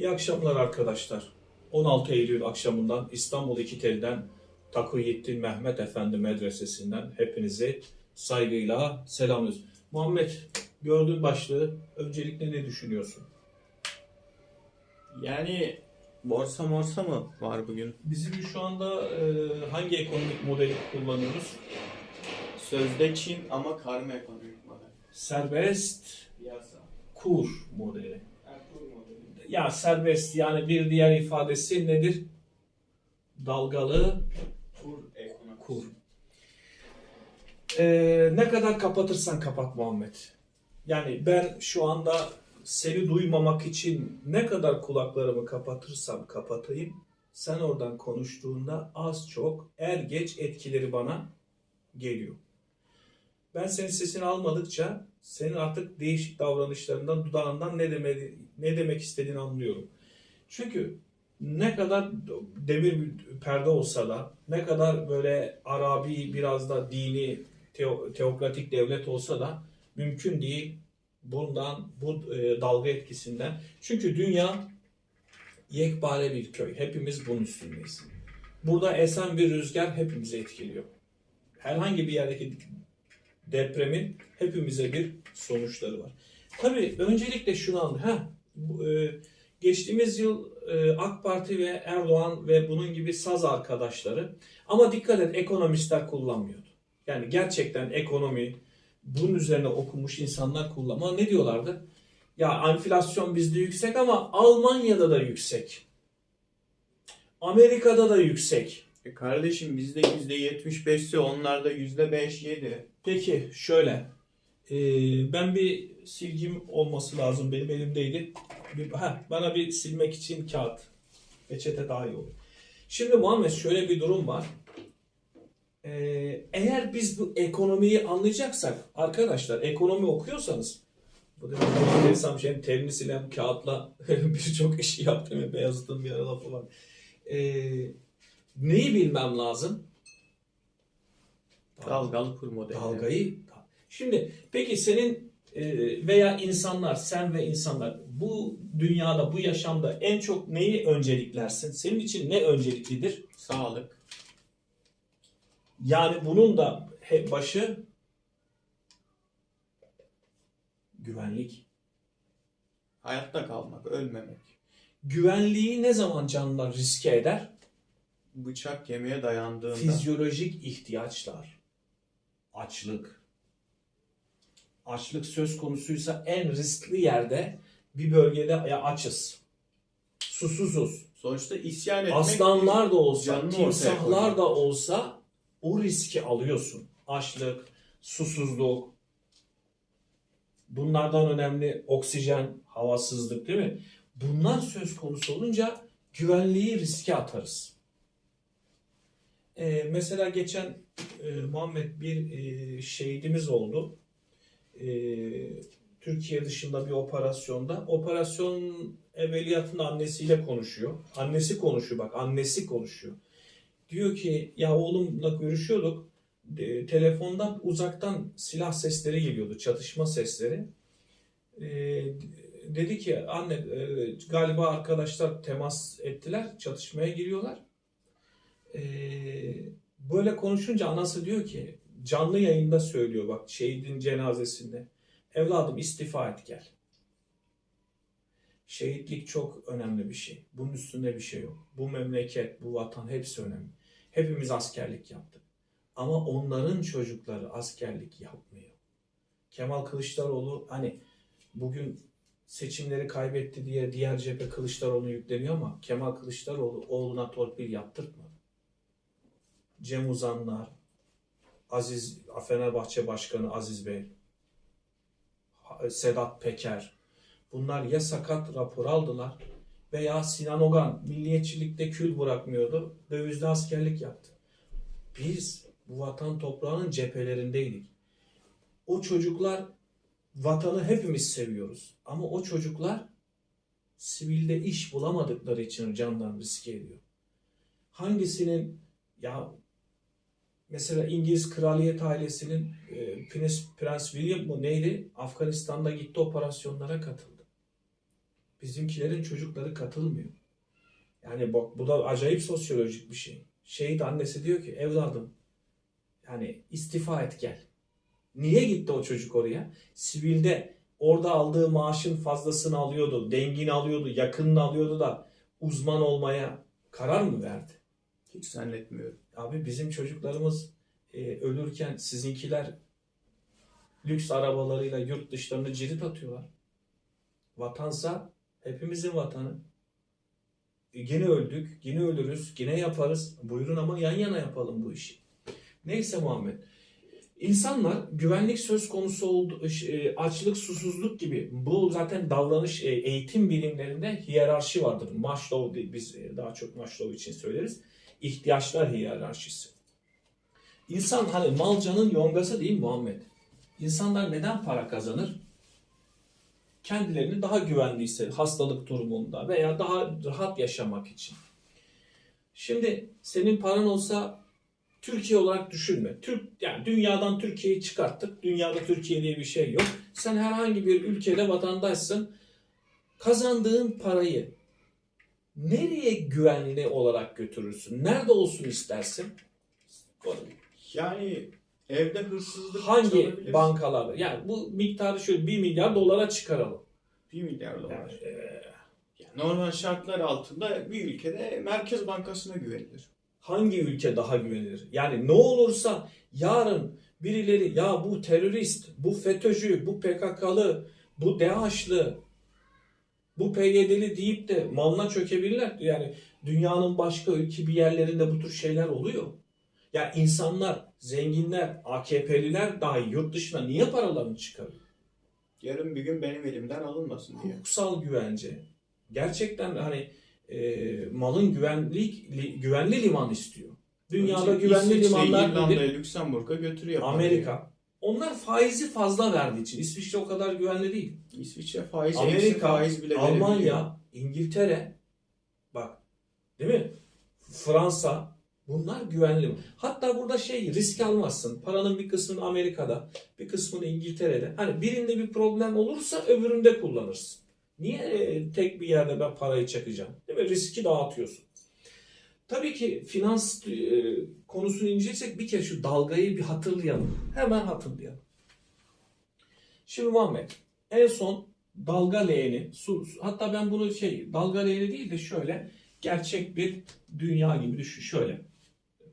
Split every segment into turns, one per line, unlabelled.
İyi akşamlar arkadaşlar. 16 Eylül akşamından İstanbul İkitel'den Takuyettin Mehmet Efendi Medresesi'nden hepinizi saygıyla selamlıyoruz. Muhammed gördüğün başlığı öncelikle ne düşünüyorsun?
Yani borsa morsa mı var bugün?
Bizim şu anda e, hangi ekonomik modeli kullanıyoruz?
Sözde Çin ama karma ekonomik model.
Serbest
Piyasa.
kur modeli. Ya serbest yani bir diğer ifadesi nedir? Dalgalı
Kur
kur. Ee, ne kadar kapatırsan kapat Muhammed. Yani ben şu anda seni duymamak için ne kadar kulaklarımı kapatırsam kapatayım, sen oradan konuştuğunda az çok er geç etkileri bana geliyor. Ben senin sesini almadıkça senin artık değişik davranışlarından, dudağından ne demedi, ne demek istediğini anlıyorum. Çünkü ne kadar demir bir perde olsa da, ne kadar böyle Arabi biraz da dini teo- teokratik devlet olsa da mümkün değil bundan bu e, dalga etkisinden. Çünkü dünya yekpare bir köy. Hepimiz bunun üstündeyiz. Burada esen bir rüzgar hepimizi etkiliyor. Herhangi bir yerdeki depremin hepimize bir sonuçları var. Tabii öncelikle şunu anlayın. E, geçtiğimiz yıl e, AK Parti ve Erdoğan ve bunun gibi saz arkadaşları ama dikkat et ekonomistler kullanmıyordu. Yani gerçekten ekonomi bunun üzerine okumuş insanlar kullanma ne diyorlardı? Ya enflasyon bizde yüksek ama Almanya'da da yüksek. Amerika'da da yüksek.
E kardeşim bizde %75'si onlarda %5-7.
Peki şöyle. Ee, ben bir silgim olması lazım. Benim elimdeydi. Bir, ha, bana bir silmek için kağıt. Peçete daha iyi olur. Şimdi Muhammed şöyle bir durum var. Ee, eğer biz bu ekonomiyi anlayacaksak arkadaşlar ekonomi okuyorsanız bu da bir enteresan bir şey. Terini silen kağıtla birçok işi yaptım. ya, Beyazıt'ın bir ara lafı var. Ee, neyi bilmem lazım?
Dalgalı kur modeli.
Dalgayı. Şimdi peki senin e, veya insanlar, sen ve insanlar bu dünyada, bu yaşamda en çok neyi önceliklersin? Senin için ne önceliklidir?
Sağlık.
Yani bunun da başı güvenlik.
Hayatta kalmak, ölmemek.
Güvenliği ne zaman canlılar riske eder?
Bıçak kemiğe dayandığında.
Fizyolojik ihtiyaçlar. Açlık. Açlık söz konusuysa en riskli yerde bir bölgede ya açız. Susuzuz.
Sonuçta isyan etmek.
Aslanlar da olsa, timsahlar da olsa o riski alıyorsun. Açlık, susuzluk. Bunlardan önemli oksijen, havasızlık değil mi? Bunlar söz konusu olunca güvenliği riske atarız. Ee, mesela geçen e, Muhammed bir e, şehidimiz oldu. E, Türkiye dışında bir operasyonda. Operasyon evveliyatında annesiyle konuşuyor. Annesi konuşuyor bak annesi konuşuyor. Diyor ki ya oğlumla görüşüyorduk. E, telefondan uzaktan silah sesleri geliyordu. Çatışma sesleri. E, dedi ki anne e, galiba arkadaşlar temas ettiler. Çatışmaya giriyorlar. E, böyle konuşunca anası diyor ki canlı yayında söylüyor bak şehidin cenazesinde. Evladım istifa et gel. Şehitlik çok önemli bir şey. Bunun üstünde bir şey yok. Bu memleket, bu vatan hepsi önemli. Hepimiz askerlik yaptık. Ama onların çocukları askerlik yapmıyor. Kemal Kılıçdaroğlu hani bugün seçimleri kaybetti diye diğer cephe Kılıçdaroğlu yükleniyor ama Kemal Kılıçdaroğlu oğluna torpil yaptırtmadı. Cem Uzanlar, Aziz Fenerbahçe Başkanı Aziz Bey, Sedat Peker. Bunlar ya sakat rapor aldılar veya Sinan Ogan milliyetçilikte kül bırakmıyordu. Dövizde askerlik yaptı. Biz bu vatan toprağının cephelerindeydik. O çocuklar vatanı hepimiz seviyoruz. Ama o çocuklar sivilde iş bulamadıkları için candan riske ediyor. Hangisinin ya mesela İngiliz kraliyet ailesinin e, Prens, Prens William mı neydi? Afganistan'da gitti operasyonlara katıldı. Bizimkilerin çocukları katılmıyor. Yani bak bu da acayip sosyolojik bir şey. Şehit annesi diyor ki evladım yani istifa et gel. Niye gitti o çocuk oraya? Sivilde orada aldığı maaşın fazlasını alıyordu, dengini alıyordu, yakınını alıyordu da uzman olmaya karar mı verdi?
Hiç zannetmiyorum.
Abi bizim çocuklarımız e, ölürken sizinkiler lüks arabalarıyla yurt dışlarını cirit atıyorlar. Vatansa hepimizin vatanı. E, yine öldük, yine ölürüz, yine yaparız. Buyurun ama yan yana yapalım bu işi. Neyse Muhammed. İnsanlar güvenlik söz konusu oldu, e, açlık, susuzluk gibi bu zaten davranış e, eğitim bilimlerinde hiyerarşi vardır. Maslow biz e, daha çok Maslow için söyleriz. İhtiyaçlar hiyerarşisi. İnsan hani malcanın yongası değil Muhammed. İnsanlar neden para kazanır? Kendilerini daha güvenli hissedir hastalık durumunda veya daha rahat yaşamak için. Şimdi senin paran olsa Türkiye olarak düşünme. Türk yani dünyadan Türkiye'yi çıkarttık. Dünyada Türkiye diye bir şey yok. Sen herhangi bir ülkede vatandaşsın. Kazandığın parayı nereye güvenli olarak götürürsün? Nerede olsun istersin?
Yani evde hırsızlık
Hangi
çalabilirsin.
bankalarda? Yani bu miktarı şöyle 1 milyar dolara çıkaralım.
1 milyar dolar.
Yani, e,
Yani normal şartlar altında bir ülkede Merkez Bankası'na güvenilir.
hangi ülke daha güvenilir? Yani ne olursa yarın birileri ya bu terörist, bu FETÖ'cü, bu PKK'lı, bu DAEŞ'lı, bu PYD'li deyip de malına çökebilirler. Yani dünyanın başka ülke bir yerlerinde bu tür şeyler oluyor. Ya insanlar, zenginler, AKP'liler dahi yurt dışına niye paralarını çıkarıyor?
Yarın bir gün benim elimden alınmasın diye.
hukuksal güvence. Gerçekten hani e, malın güvenlik li- güvenli liman istiyor. Dünyada
İşte
güvenli
İsviçre,
limanlar nedir?
İrlanda'ya, Lüksemburg'a götürüyor.
Amerika. Onlar faizi fazla verdiği için İsviçre o kadar güvenli değil.
İsviçre faiz,
Amerika,
faiz bile.
Almanya, İngiltere bak değil mi? Fransa bunlar güvenli. Hatta burada şey risk almazsın. Paranın bir kısmını Amerika'da, bir kısmını İngiltere'de. Hani birinde bir problem olursa öbüründe kullanırsın. Niye e, tek bir yerde ben parayı çakacağım? Değil mi? Riski dağıtıyorsun. Tabii ki finans e, konusunu inceleyecek bir kere şu dalgayı bir hatırlayalım. Hemen hatırlayalım. Şimdi Muhammed en son dalga leğeni, su, hatta ben bunu şey dalga leğeni değil de şöyle gerçek bir dünya gibi düşün. Şöyle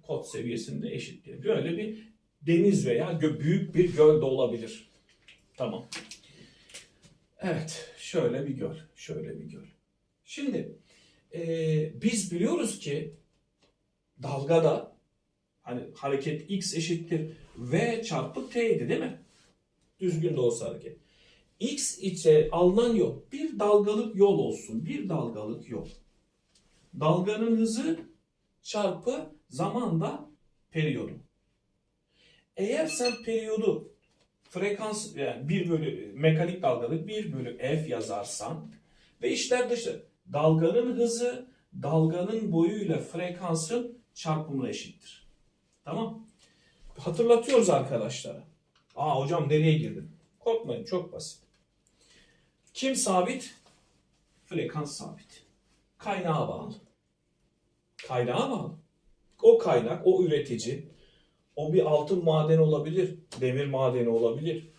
kod seviyesinde eşit diye. Böyle bir deniz veya gö- büyük bir göl de olabilir. Tamam. Evet. Şöyle bir göl. Şöyle bir göl. Şimdi eee, biz biliyoruz ki dalgada hani hareket x eşittir v çarpı t'ydi değil mi? Düzgün de olsa hareket. X içe alınan yol bir dalgalık yol olsun. Bir dalgalık yol. Dalganın hızı çarpı zamanda periyodu. Eğer sen periyodu frekans yani 1 bölü mekanik dalgalık 1 bölü f yazarsan ve işler dışı dalganın hızı dalganın boyuyla frekansın çarpımına eşittir. Tamam? Hatırlatıyoruz arkadaşlara. Aa hocam nereye girdin? Korkmayın çok basit. Kim sabit? Frekans sabit. Kaynağa bağlı. Kaynağa bağlı. O kaynak, o üretici, o bir altın madeni olabilir, demir madeni olabilir,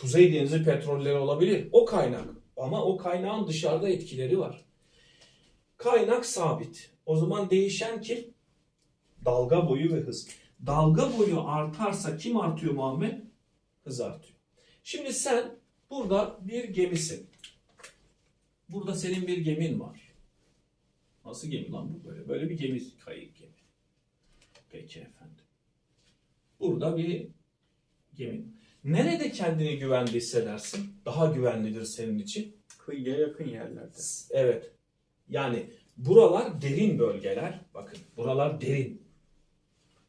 kuzey denizi petrolleri olabilir. O kaynak. Ama o kaynağın dışarıda etkileri var. Kaynak sabit. O zaman değişen kim? Dalga boyu ve hız. Dalga boyu artarsa kim artıyor Muhammed? Hız artıyor. Şimdi sen burada bir gemisin. Burada senin bir gemin var. Nasıl gemi lan bu böyle? Böyle bir gemi, kayık gemi. Peki efendim. Burada bir gemi. Nerede kendini güvende hissedersin? Daha güvenlidir senin için.
Kıyıya yakın yerlerde.
Evet. Yani buralar derin bölgeler. Bakın buralar derin.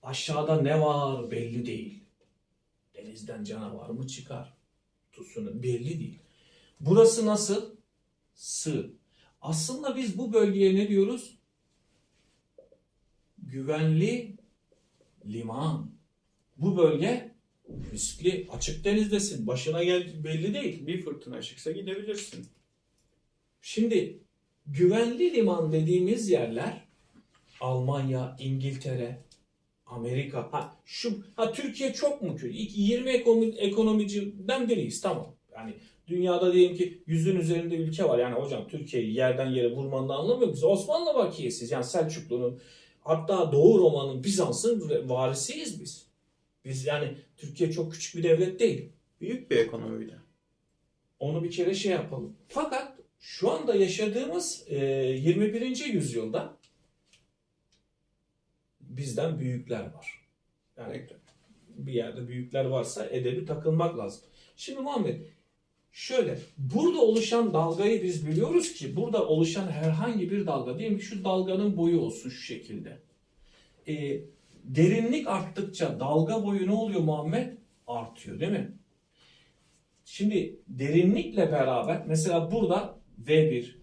Aşağıda ne var belli değil. Denizden canavar mı çıkar? Tsunami belli değil. Burası nasıl? Sığ. Aslında biz bu bölgeye ne diyoruz? Güvenli liman. Bu bölge riskli. Açık denizdesin. Başına gel belli değil.
Bir fırtına çıksa gidebilirsin.
Şimdi güvenli liman dediğimiz yerler Almanya, İngiltere, Amerika. Ha şu ha Türkiye çok mu kötü? İlk 20 ekonomi, ekonomiciden biriyiz tamam. Yani dünyada diyelim ki yüzün üzerinde ülke var. Yani hocam Türkiye'yi yerden yere vurmanın anlamıyor biz Osmanlı vakiyesiz. Yani Selçuklu'nun hatta Doğu Roma'nın Bizans'ın varisiyiz biz. Biz yani Türkiye çok küçük bir devlet değil.
Büyük bir ekonomiydi.
Onu bir kere şey yapalım. Fakat şu anda yaşadığımız e, 21. yüzyılda bizden büyükler var. Yani bir yerde büyükler varsa edebi takılmak lazım. Şimdi Muhammed şöyle burada oluşan dalgayı biz biliyoruz ki burada oluşan herhangi bir dalga diyelim şu dalganın boyu olsun şu şekilde. E, derinlik arttıkça dalga boyu ne oluyor Muhammed? Artıyor değil mi? Şimdi derinlikle beraber mesela burada V1,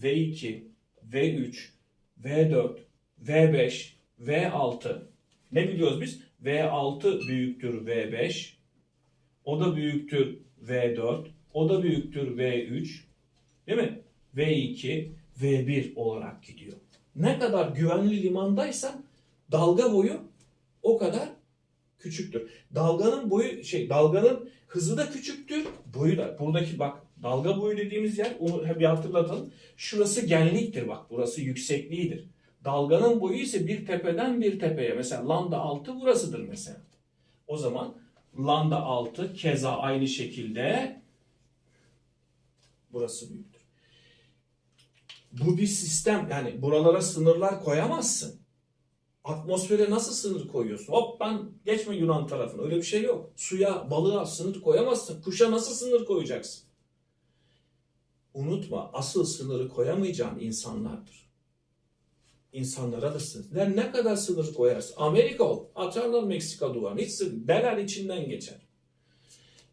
V2, V3, V4, V5, V6 ne biliyoruz biz? V6 büyüktür V5, o da büyüktür V4, o da büyüktür V3, değil mi? V2, V1 olarak gidiyor. Ne kadar güvenli limandaysan dalga boyu o kadar küçüktür. Dalganın boyu şey dalganın hızı da küçüktür. Boyu da buradaki bak dalga boyu dediğimiz yer onu bir hatırlatalım. Şurası genliktir bak burası yüksekliğidir. Dalganın boyu ise bir tepeden bir tepeye mesela lambda 6 burasıdır mesela. O zaman lambda 6 keza aynı şekilde burası büyüktür. Bu bir sistem yani buralara sınırlar koyamazsın. Atmosfere nasıl sınır koyuyorsun? Hop ben geçme Yunan tarafına. Öyle bir şey yok. Suya, balığa sınır koyamazsın. Kuşa nasıl sınır koyacaksın? Unutma asıl sınırı koyamayacağın insanlardır. İnsanlara da sınır. Ne, kadar sınır koyarsın? Amerika ol. Atarlar Meksika duvarını. Hiç sınır. İçinden geçer.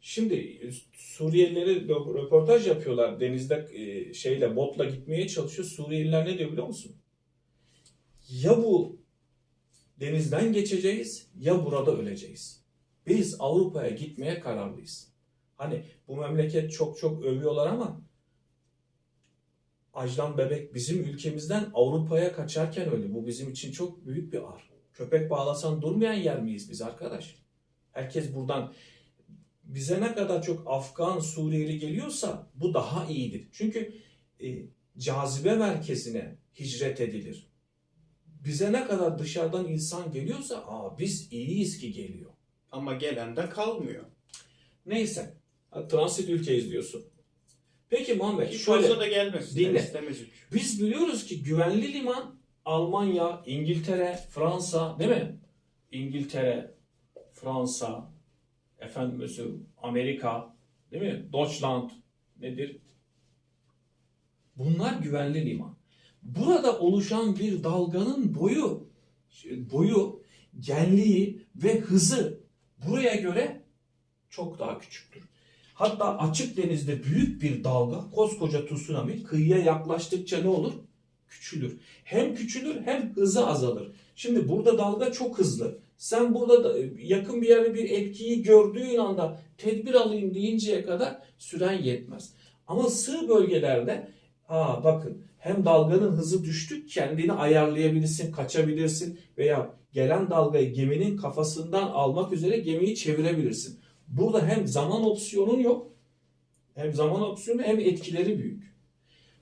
Şimdi Suriyelileri röportaj yapıyorlar. Denizde e, şeyle botla gitmeye çalışıyor. Suriyeliler ne diyor biliyor musun? Ya bu denizden geçeceğiz ya burada öleceğiz. Biz Avrupa'ya gitmeye kararlıyız. Hani bu memleket çok çok övüyorlar ama Ajlan bebek bizim ülkemizden Avrupa'ya kaçarken öldü. Bu bizim için çok büyük bir ar. Köpek bağlasan durmayan yer miyiz biz arkadaş? Herkes buradan bize ne kadar çok Afgan, Suriyeli geliyorsa bu daha iyidir. Çünkü e, cazibe merkezine hicret edilir bize ne kadar dışarıdan insan geliyorsa aa biz iyiyiz ki geliyor.
Ama gelen de kalmıyor.
Neyse. Transit ülkeyiz diyorsun. Peki Muhammed
Ki
şöyle
da gelmesin.
dinle.
İstemez
biz biliyoruz ki güvenli liman Almanya, İngiltere, Fransa değil mi? İngiltere, Fransa, efendim Amerika değil mi? Deutschland nedir? Bunlar güvenli liman. Burada oluşan bir dalganın boyu, boyu, genliği ve hızı buraya göre çok daha küçüktür. Hatta açık denizde büyük bir dalga, koskoca tsunami kıyıya yaklaştıkça ne olur? Küçülür. Hem küçülür hem hızı azalır. Şimdi burada dalga çok hızlı. Sen burada da yakın bir yerde bir etkiyi gördüğün anda tedbir alayım deyinceye kadar süren yetmez. Ama sığ bölgelerde Aa bakın hem dalganın hızı düştük kendini ayarlayabilirsin, kaçabilirsin veya gelen dalgayı geminin kafasından almak üzere gemiyi çevirebilirsin. Burada hem zaman opsiyonun yok hem zaman opsiyonu hem etkileri büyük.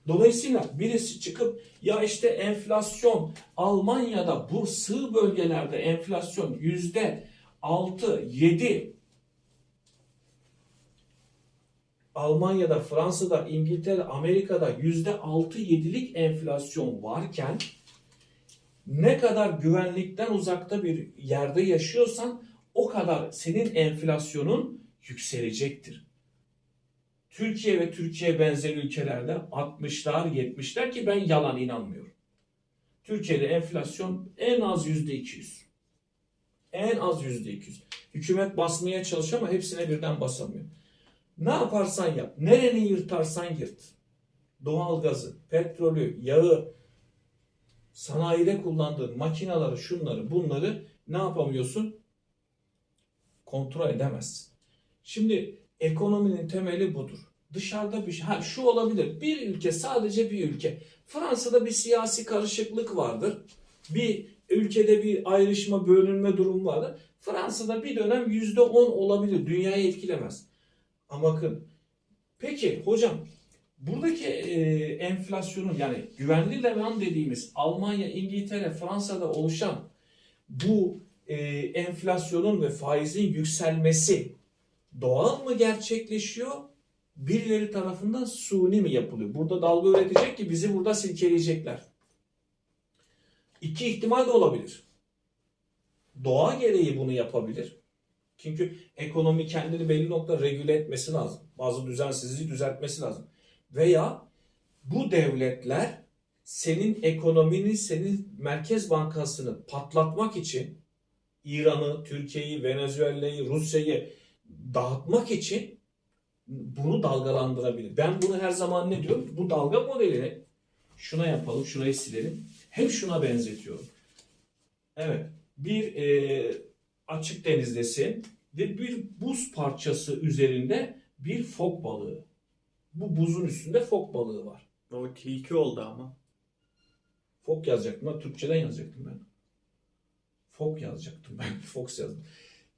Dolayısıyla birisi çıkıp ya işte enflasyon Almanya'da bu sığ bölgelerde enflasyon yüzde 6, 7 Almanya'da, Fransa'da, İngiltere, Amerika'da yüzde 6-7'lik enflasyon varken ne kadar güvenlikten uzakta bir yerde yaşıyorsan o kadar senin enflasyonun yükselecektir. Türkiye ve Türkiye benzer ülkelerde 60'lar 70'ler ki ben yalan inanmıyorum. Türkiye'de enflasyon en az %200. En az %200. Hükümet basmaya çalışıyor ama hepsine birden basamıyor. Ne yaparsan yap, nereni yırtarsan yırt. Doğalgazı, petrolü, yağı, sanayide kullandığın makinaları, şunları, bunları ne yapamıyorsun? Kontrol edemezsin. Şimdi ekonominin temeli budur. dışarıda bir şey. Ha şu olabilir. Bir ülke sadece bir ülke. Fransa'da bir siyasi karışıklık vardır. Bir ülkede bir ayrışma, bölünme durumu vardır. Fransa'da bir dönem yüzde on olabilir. Dünyayı etkilemez. Ama bakın. Peki hocam buradaki e, enflasyonun yani güvenli levan dediğimiz Almanya, İngiltere, Fransa'da oluşan bu e, enflasyonun ve faizin yükselmesi doğal mı gerçekleşiyor? Birileri tarafından suni mi yapılıyor? Burada dalga üretecek ki bizi burada silkeleyecekler. İki ihtimal de olabilir. Doğa gereği bunu yapabilir. Çünkü ekonomi kendini belli nokta regüle etmesi lazım. Bazı düzensizliği düzeltmesi lazım. Veya bu devletler senin ekonomini, senin Merkez Bankası'nı patlatmak için İran'ı, Türkiye'yi, Venezuela'yı, Rusya'yı dağıtmak için bunu dalgalandırabilir. Ben bunu her zaman ne diyorum? Bu dalga modelini şuna yapalım, şurayı silelim. Hep şuna benzetiyorum. Evet, bir e, açık denizdesin ve bir buz parçası üzerinde bir fok balığı. Bu buzun üstünde fok balığı var.
O tilki oldu ama.
Fok yazacaktım. Türkçeden yazacaktım ben. Fok yazacaktım ben. Fox yazdım.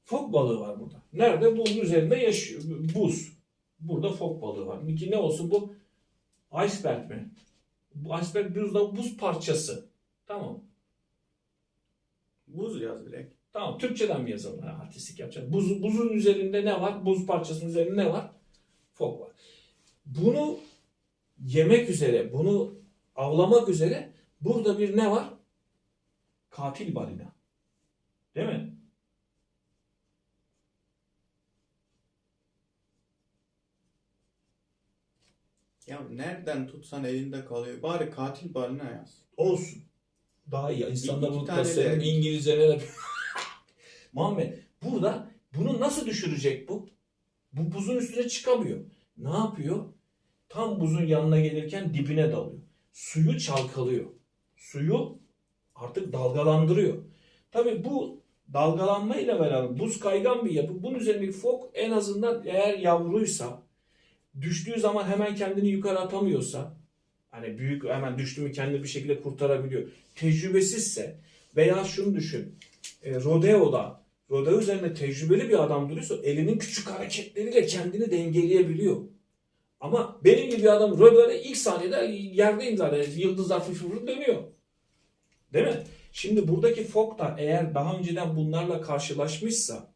Fok balığı var burada. Nerede? Buzun üzerinde yaşıyor. Buz. Burada fok balığı var. Peki ne olsun bu? Iceberg mi? Bu iceberg buzda buz parçası. Tamam.
Buz yaz direkt.
Tamam. Türkçeden mi yazalım? Ha, artistik yapacağız. Buz, buzun üzerinde ne var? Buz parçasının üzerinde ne var? Fok var. Bunu yemek üzere, bunu avlamak üzere burada bir ne var? Katil balina. Değil mi?
Ya nereden tutsan elinde kalıyor. Bari katil balina yaz.
Olsun. Daha iyi. İnsanlar bunu
tane
tasarım
de-
İngilizce ne de... Muhammed burada bunu nasıl düşürecek bu? Bu buzun üstüne çıkamıyor. Ne yapıyor? Tam buzun yanına gelirken dibine dalıyor. Suyu çalkalıyor. Suyu artık dalgalandırıyor. Tabii bu dalgalanmayla beraber buz kaygan bir yapı. Bunun üzerindeki fok en azından eğer yavruysa düştüğü zaman hemen kendini yukarı atamıyorsa hani büyük hemen düştü mü kendini bir şekilde kurtarabiliyor. Tecrübesizse veya şunu düşün. E, rodeo'da rodeo üzerinde tecrübeli bir adam duruyorsa elinin küçük hareketleriyle kendini dengeleyebiliyor. Ama benim gibi adam rodeo'da ilk saniyede yerdeyim zaten. Yıldızlar fır fır fır dönüyor. Değil mi? Şimdi buradaki fok da eğer daha önceden bunlarla karşılaşmışsa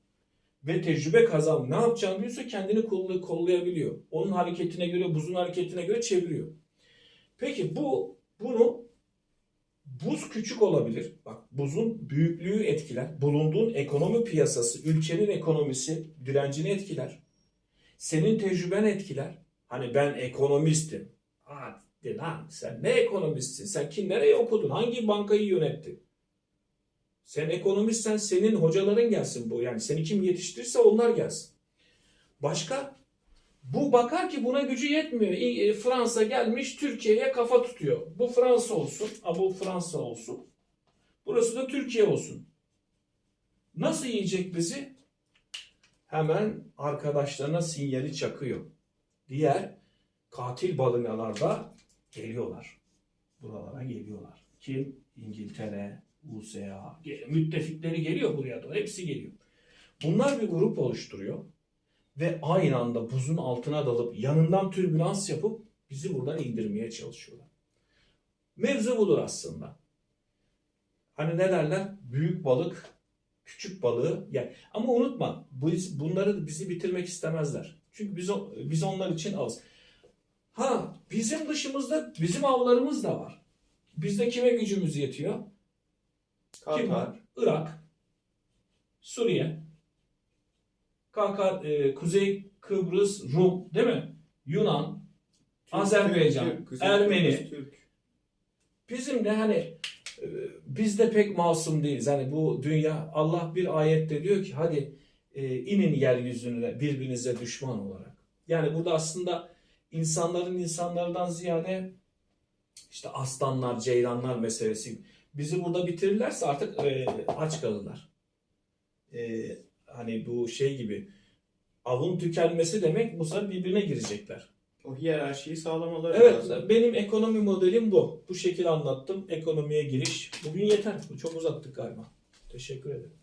ve tecrübe kazan ne yapacağını biliyorsa kendini koll- kollayabiliyor. Onun hareketine göre, buzun hareketine göre çeviriyor. Peki bu bunu buz küçük olabilir. Bak buzun büyüklüğü etkiler. Bulunduğun ekonomi piyasası, ülkenin ekonomisi direncini etkiler. Senin tecrüben etkiler. Hani ben ekonomistim. Hadi lan sen ne ekonomistsin? Sen kim nereye okudun? Hangi bankayı yönettin? Sen ekonomistsen senin hocaların gelsin bu. Yani seni kim yetiştirirse onlar gelsin. Başka? Bu bakar ki buna gücü yetmiyor. E, Fransa gelmiş Türkiye'ye kafa tutuyor. Bu Fransa olsun. A bu Fransa olsun. Burası da Türkiye olsun. Nasıl yiyecek bizi? Hemen arkadaşlarına sinyali çakıyor. Diğer katil balinalar da geliyorlar. Buralara geliyorlar. Kim? İngiltere, Ge- müttefikleri geliyor buraya doğru. Hepsi geliyor. Bunlar bir grup oluşturuyor ve aynı anda buzun altına dalıp yanından türbülans yapıp bizi buradan indirmeye çalışıyorlar. Mevzu budur aslında. Hani ne derler? Büyük balık küçük balığı yer. Ama unutma biz bunları bizi bitirmek istemezler. Çünkü biz biz onlar için az. Ha bizim dışımızda bizim avlarımız da var. Bizde kime gücümüz yetiyor? Kim var? Irak, Suriye, KK, e, Kuzey Kıbrıs, Rum değil mi? Yunan, Azerbaycan,
Kuzey
Ermeni.
Kıbrıs, Türk.
Bizim de hani e, biz de pek masum değiliz. Hani bu dünya Allah bir ayette diyor ki hadi e, inin yeryüzüne birbirinize düşman olarak. Yani burada aslında insanların insanlardan ziyade işte aslanlar, ceylanlar meselesi. Bizi burada bitirirlerse artık e, aç kalırlar. E, hani bu şey gibi avın tükenmesi demek bu sefer birbirine girecekler.
O hiyerarşiyi sağlamaları
Evet,
lazım.
benim ekonomi modelim bu. Bu şekilde anlattım. Ekonomiye giriş. Bugün yeter. Çok uzattık galiba. Teşekkür ederim.